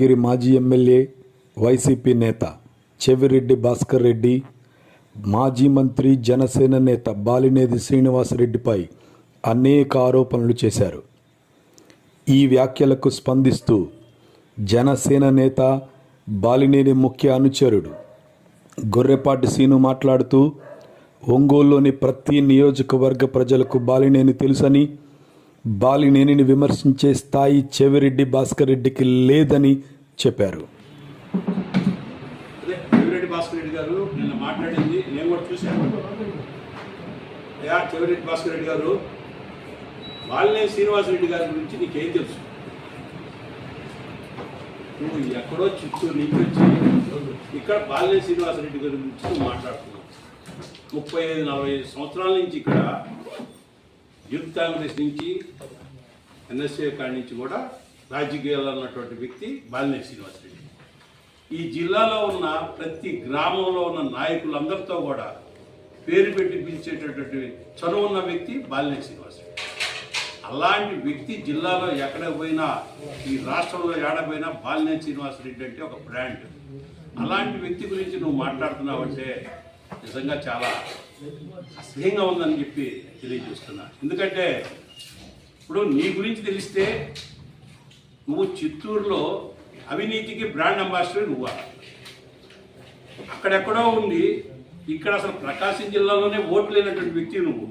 మంగళగిరి మాజీ MLA YCP నేత చెవిరెడ్డి భాస్కర్ రెడ్డి మాజీ మంత్రి జనసేన నేత బాలినేది శ్రీనివాసరెడ్డిపై అనేక ఆరోపణలు చేశారు. ఈ వ్యాఖ్యలకు స్పందిస్తూ జనసేన నేత బాలినేని ముఖ్య అనుచరుడు గొర్రెపాటి సీను మాట్లాడుతూ ఒంగోలులోని ప్రతి నియోజకవర్గ ప్రజలకు బాలినేని తెలుసని బాలినేనిని విమర్శించే స్థాయి చెవిరెడ్డి భాస్కర్ రెడ్డికి లేదని చెప్పారు. అదే చెవిరెడ్డి భాస్కర్ రెడ్డి గారు నిన్న మాట్లాడింది నేను కూడా చూశాను. యా చెవిరెడ్డి భాస్కర్ రెడ్డి గారు వాళ్ళనే శ్రీనివాసరెడ్డి గారి గురించి నీకేం తెలుసు? నువ్వు ఎక్కడో చిత్తూరు నుంచి వచ్చి ఇక్కడ బాలినే శ్రీనివాసరెడ్డి గారి గురించి నువ్వు మాట్లాడుతున్నావు. ముప్పై ఐదు నలభై ఐదు సంవత్సరాల నుంచి ఇక్కడ యూత్ కాంగ్రెస్ నుంచి ఎన్ఎస్ఏ కాడి నుంచి కూడా రాజకీయాల్లో ఉన్నటువంటి వ్యక్తి బాలినే శ్రీనివాసరెడ్డి. ఈ జిల్లాలో ఉన్న ప్రతి గ్రామంలో ఉన్న నాయకులందరితో కూడా పేరు పెట్టి పిలిచేటటువంటి చనువు ఉన్న వ్యక్తి బాలినేని శ్రీనివాసరెడ్డి. అలాంటి వ్యక్తి జిల్లాలో ఎక్కడ పోయినా ఈ రాష్ట్రంలో ఏడపోయినా బాలినేని శ్రీనివాసరెడ్డి అంటే ఒక బ్రాండ్. అలాంటి వ్యక్తి గురించి నువ్వు మాట్లాడుతున్నావు అంటే నిజంగా చాలా అసహ్యంగా ఉందని చెప్పి తెలియజేస్తున్నా. ఎందుకంటే ఇప్పుడు నీ గురించి తెలిస్తే నువ్వు చిత్తూరులో అవినీతికి బ్రాండ్ అంబాసిడర్ నువ్వు? అక్కడెక్కడో ఉంది. ఇక్కడ అసలు ప్రకాశం జిల్లాలోనే ఓట్లు లేనటువంటి వ్యక్తి నువ్వు.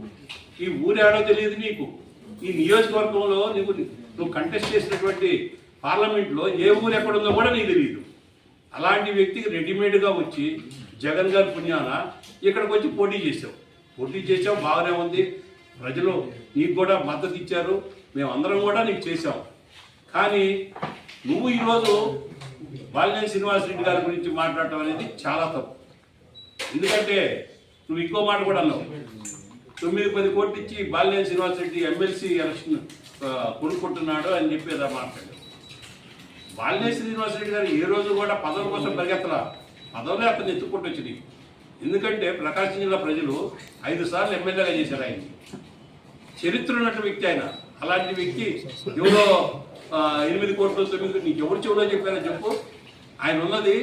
ఈ ఊరేడో తెలియదు నీకు. ఈ నియోజకవర్గంలో నీకు నువ్వు కంటెస్ట్ చేసినటువంటి పార్లమెంట్లో ఏ ఊరు ఎక్కడుందో కూడా నీకు తెలియదు అలాంటి వ్యక్తికి రెడీమేడ్గా వచ్చి జగన్ గారి పుణ్యాన ఇక్కడికి వచ్చి పోటీ చేసావు పోటీ చేసావు బాగానే ఉంది. ప్రజలు నీకు కూడా మద్దతు ఇచ్చారు. మేమందరం కూడా నీకు చేసాం కానీ నువ్వు ఈరోజు బాలినేని శ్రీనివాసరెడ్డి గారి గురించి మాట్లాడటం అనేది చాలా తప్పు. ఎందుకంటే నువ్వు ఇంకో మాట కూడా అన్నావు. తొమ్మిది పది కోట్లు ఇచ్చి బాలినేని శ్రీనివాసరెడ్డి ఎమ్మెల్సీ ఎలక్షన్ కొనుక్కుంటున్నాడు అని చెప్పేదా మాట్లాడాడు బాలినేని శ్రీనివాసరెడ్డి గారు ఏ రోజు కూడా పదవుల కోసం పరిగెత్తలా? పదవులే అతన్ని ఎత్తుకుంటూ వచ్చింది. ఎందుకంటే ప్రకాశం జిల్లా ప్రజలు ఐదు సార్లు ఎమ్మెల్యేగా చేశారు ఆయన చరిత్ర ఉన్నటువంటి వ్యక్తి ఆయన. అలాంటి వ్యక్తి ఎవరో ఎనిమిది కోట్లు తొమ్మిది నీకు ఎవరు చెవులో చెప్పారో చెప్పు. ఆయన ఉన్నది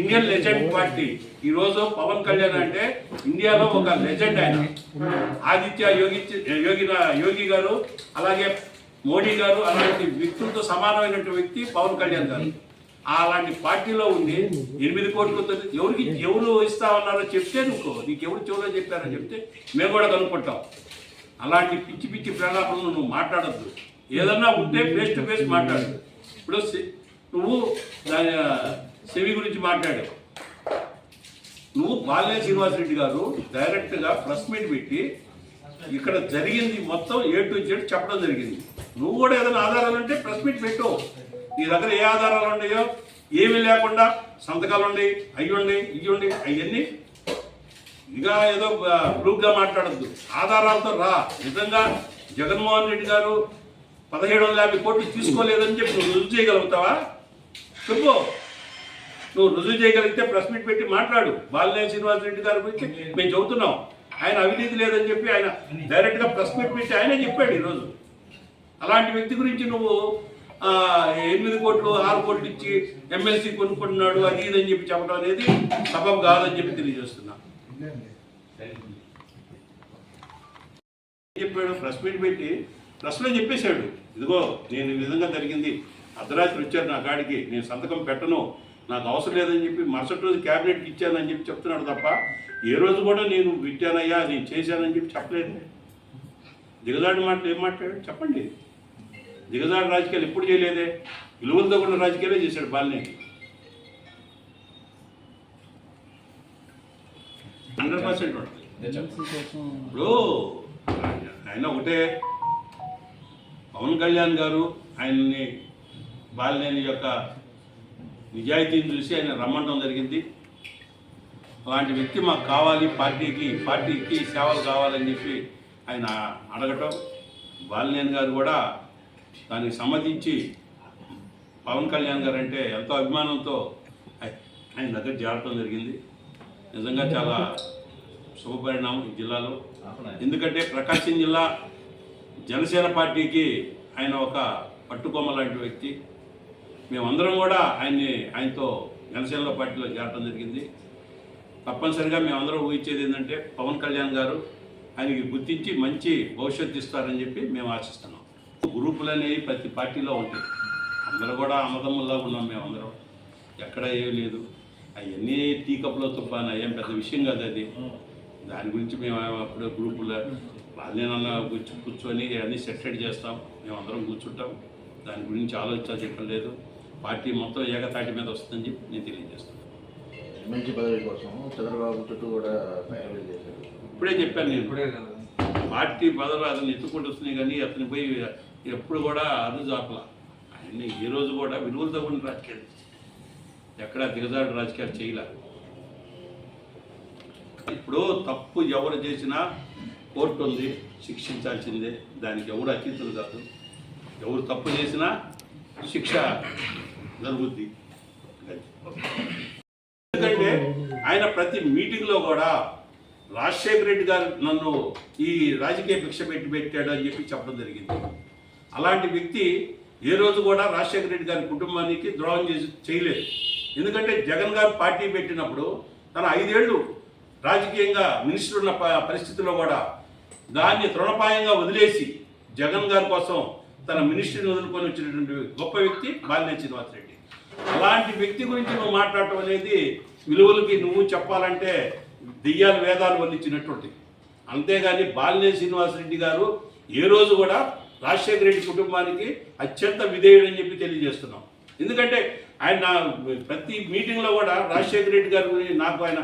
ఇండియన్ లెజెండ్ పార్టీ. ఈ రోజు పవన్ కళ్యాణ్ అంటే ఇండియాలో ఒక లెజెండ్ ఆయన. ఆదిత్య యోగి యోగి యోగి గారు అలాగే మోడీ గారు అలాంటి వ్యక్తులతో సమానమైనటువంటి వ్యక్తి పవన్ కళ్యాణ్ గారు. అలాంటి పార్టీలో ఉంది ఎనిమిది కోట్లు ఎవరికి ఎవరు ఇస్తామన్నారో చెప్తే నువ్వు నీకు ఎవరు చెవులో చెప్పారో చెప్తే మేము కూడా కనుక్కుంటాం. అలాంటి పిచ్చి పిచ్చి ప్రలాపనలు నువ్వు మాట్లాడద్దు. ఏదన్నా ఉంటే ఫేస్ టు ఫేస్ మాట్లాడు. ఇప్పుడు నువ్వు దాని సెవి గురించి మాట్లాడావు నువ్వు బాలినేని శ్రీనివాసరెడ్డి గారు డైరెక్ట్గా ప్రెస్ మీట్ పెట్టి ఇక్కడ జరిగింది మొత్తం ఏ టు జెడ్ చెప్పడం జరిగింది. నువ్వు కూడా ఏదైనా ఆధారాలు ఉంటే ప్రెస్ మీట్ పెట్టు. నీ దగ్గర ఏ ఆధారాలు ఉన్నాయో ఏమీ లేకుండా సంతకాలు ఉన్నాయి అయ్యుండి ఇయ్యుండి అవన్నీ ఇక ఏదో గ్రూప్గా మాట్లాడద్దు. ఆధారాలతో రా. నిజంగా జగన్మోహన్ రెడ్డి గారు పదిహేడు వందల యాభై కోట్లు తీసుకోలేదని చెప్పి నువ్వు రుజువు చేయగలుగుతావా? చెప్పు. నువ్వు రుజువు చేయగలిగితే ప్రెస్ మీట్ పెట్టి మాట్లాడు. బాలినేని శ్రీనివాస్ రెడ్డి గారి గురించి మేము చెబుతున్నాం. ఆయన అవినీతి లేదని చెప్పి ఆయన డైరెక్ట్గా ప్రెస్ మీట్ పెట్టి ఆయనే చెప్పాడు ఈరోజు. అలాంటి వ్యక్తి గురించి నువ్వు ఎనిమిది కోట్లు ఆరు కోట్లు ఇచ్చి ఎమ్మెల్సీ కొనుక్కుంటున్నాడు అది ఇది అని చెప్పి చెప్పడం అనేది సబబ్ కాదని చెప్పి తెలియజేస్తున్నా. చెప్పాడు? ప్రెస్ మీట్ పెట్టి ప్రెస్లో చెప్పేశాడు. ఇదిగో నేను ఈ విధంగా జరిగింది. అర్ధరాత్రి వచ్చారు నా కాడికి. నేను సంతకం పెట్టను. నాకు అవసరం లేదని చెప్పి మరుసటి రోజు క్యాబినెట్కి ఇచ్చానని చెప్పి చెప్తున్నాడు తప్ప ఏ రోజు కూడా నేను పెట్టానయ్యా నేను చేశానని చెప్పి చెప్పలేదు. దిగజాడు మాటలు ఏం మాట్లాడాడు? చెప్పండి. దిగజాడు రాజకీయాలు ఎప్పుడు చేయలేదే? విలువలతో కూడిన రాజకీయాలే చేశాడు బాలినే హండ్రెడ్ పర్సెంట్ ఇప్పుడు ఆయన ఒకటే. పవన్ కళ్యాణ్ గారు ఆయన్ని బాలినేని యొక్క నిజాయితీని చూసి ఆయన రమ్మటం జరిగింది. అలాంటి వ్యక్తి మాకు కావాలి పార్టీకి పార్టీకి సేవలు కావాలని చెప్పి ఆయన అడగటం. బాలినేని గారు కూడా దానికి సమ్మతించి పవన్ కళ్యాణ్ గారు అంటే ఎంతో అభిమానంతో ఆయన దగ్గర చేరటం జరిగింది. నిజంగా చాలా శుభపరిణామం ఈ జిల్లాలో. ఎందుకంటే ప్రకాశం జిల్లా జనసేన పార్టీకి ఆయన ఒక పట్టుకొమ్మ లాంటి వ్యక్తి. మేమందరం కూడా ఆయన్ని ఆయనతో జనసేనలో పార్టీలో చేరటం జరిగింది. తప్పనిసరిగా మేమందరం ఊహించేది ఏంటంటే పవన్ కళ్యాణ్ గారు ఆయనకి గుర్తించి మంచి భవిష్యత్తు ఇస్తారని చెప్పి మేము ఆశిస్తున్నాం. గ్రూపులు అనేవి ప్రతి పార్టీలో ఉంటాయి. అందరూ కూడా అన్నదమ్ముల్లా ఉన్నాం మేమందరం ఎక్కడ ఏమీ లేదు. అవన్నీ టీ కప్లో తుఫాను ఏం పెద్ద విషయం కాదు అది. దాని గురించి మేము అప్పుడు గ్రూపులో వాళ్ళేనన్నా కూర్చు కూర్చొని అన్నీ సెటిల్ చేస్తాం. మేమందరం కూర్చుంటాం. దాని గురించి ఆలోచించాల్సి చెప్పలేదు పార్టీ మొత్తం ఏకతాటి మీద వస్తుందని చెప్పి నేను తెలియజేస్తాను ఎమ్మెల్సీ పదవి కోసం చంద్రబాబు చుట్టూ కూడా ఇప్పుడే చెప్పాను నేను. ఇప్పుడే కదా. పార్టీ పదవులు అతను ఎత్తుకుంటూ వస్తున్నాయి కానీ అతని పోయి ఎప్పుడు కూడా అదు ఆయన్ని ఆయన ఈ రోజు కూడా విలువలతో ఉన్న రాజకీయాలు. ఎక్కడా దిగజాడు రాజకీయాలు చేయలే. ఇప్పుడు తప్పు ఎవరు చేసినా కోర్టు ఉంది శిక్షించాల్సిందే. దానికి ఎవరు అతీతులు కాదు. ఎవరు తప్పు చేసినా శిక్ష జరుగుద్ది. ఎందుకంటే ఆయన ప్రతి మీటింగ్లో కూడా రాజశేఖర రెడ్డి గారు నన్ను ఈ రాజకీయ భిక్ష పెట్టి పెట్టాడు అని చెప్పి చెప్పడం జరిగింది. అలాంటి వ్యక్తి ఏ రోజు కూడా రాజశేఖర రెడ్డి గారి కుటుంబానికి ద్రోహం చేసి చేయలేదు. ఎందుకంటే జగన్ గారు పార్టీ పెట్టినప్పుడు తన ఐదేళ్ళు రాజకీయంగా మినిస్టర్ ఉన్న పరిస్థితుల్లో కూడా దాన్ని తృణపాయంగా వదిలేసి జగన్ గారి కోసం తన మినిస్ట్రీని వదులుకొని వచ్చినటువంటి గొప్ప వ్యక్తి బాలినేని శ్రీనివాస్ రెడ్డి అలాంటి వ్యక్తి గురించి నువ్వు మాట్లాడటం అనేది విలువలకి నువ్వు చెప్పాలంటే దెయ్యాల వేదాలు వల్లించినటువంటి. అంతేగాని బాలినేని శ్రీనివాసరెడ్డి గారు ఏ రోజు కూడా రాజశేఖర రెడ్డి కుటుంబానికి అత్యంత విధేయుడని చెప్పి తెలియజేస్తున్నాం. ఎందుకంటే ఆయన నా ప్రతి మీటింగ్లో కూడా రాజశేఖర రెడ్డి గారి గురించి నాకు ఆయన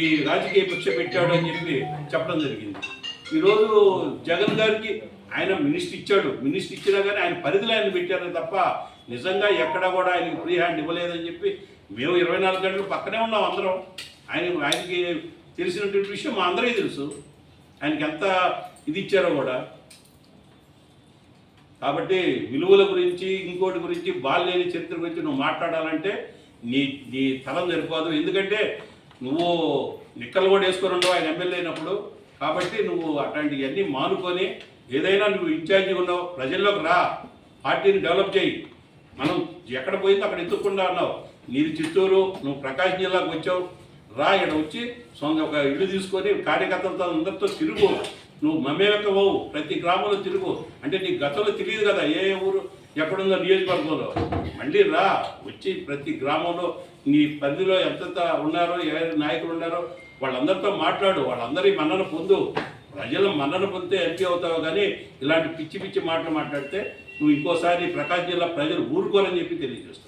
ఈ రాజకీయ పక్ష పెట్టాడు అని చెప్పి చెప్పడం జరిగింది. ఈరోజు జగన్ గారికి ఆయన మినిస్టర్ ఇచ్చాడు. మినిస్టర్ ఇచ్చినా కానీ ఆయన పరిధిలో ఆయన పెట్టారు తప్ప నిజంగా ఎక్కడ కూడా ఆయనకి ఫ్రీ హ్యాండ్ ఇవ్వలేదని చెప్పి మేము ఇరవై నాలుగు గంటలు పక్కనే ఉన్నాం అందరం. ఆయన ఆయనకి తెలిసినటువంటి విషయం మా అందరికీ తెలుసు. ఆయనకి ఎంత ఇది ఇచ్చారో కూడా. కాబట్టి విలువల గురించి ఇంకోటి గురించి బాల్యని చరిత్ర గురించి నువ్వు మాట్లాడాలంటే నీ నీ తలం సరిపోదు. ఎందుకంటే నువ్వు నిక్కలు కూడా వేసుకొని ఉండవు ఆయన ఎమ్మెల్యే అయినప్పుడు. కాబట్టి నువ్వు అట్లాంటివన్నీ మానుకొని ఏదైనా నువ్వు ఇన్ఛార్జి ఉన్నావు ప్రజల్లోకి రా పార్టీని డెవలప్ చేయి. మనం ఎక్కడ పోయిందో అక్కడ ఎత్తుకుండా అన్నావు. నీది చిత్తూరు నువ్వు ప్రకాశం జిల్లాకు వచ్చావు. రా ఇక్కడ వచ్చి సొంత ఒక ఇల్లు తీసుకొని కార్యకర్తలతో అందరితో తిరుగు. నువ్వు మమ్మేవెక్క పోవు. ప్రతి గ్రామంలో తిరుగు. అంటే నీకు గతంలో తెలియదు కదా ఏ ఏ ఊరు ఎక్కడుందో నియోజకవర్గంలో. మళ్ళీ రా వచ్చి ప్రతి గ్రామంలో నీ పరిధిలో ఎంతెంత ఉన్నారో ఏ నాయకులు ఉన్నారో వాళ్ళందరితో మాట్లాడు. వాళ్ళందరి మన్నన పొందు. ప్రజల మన్నన పొందితే ఎంపీ అవుతావు కానీ ఇలాంటి పిచ్చి పిచ్చి మాటలు మాట్లాడితే నువ్వు ఇంకోసారి ప్రకాశం జిల్లా ప్రజలు ఊరుకోరని చెప్పి తెలియజేస్తావు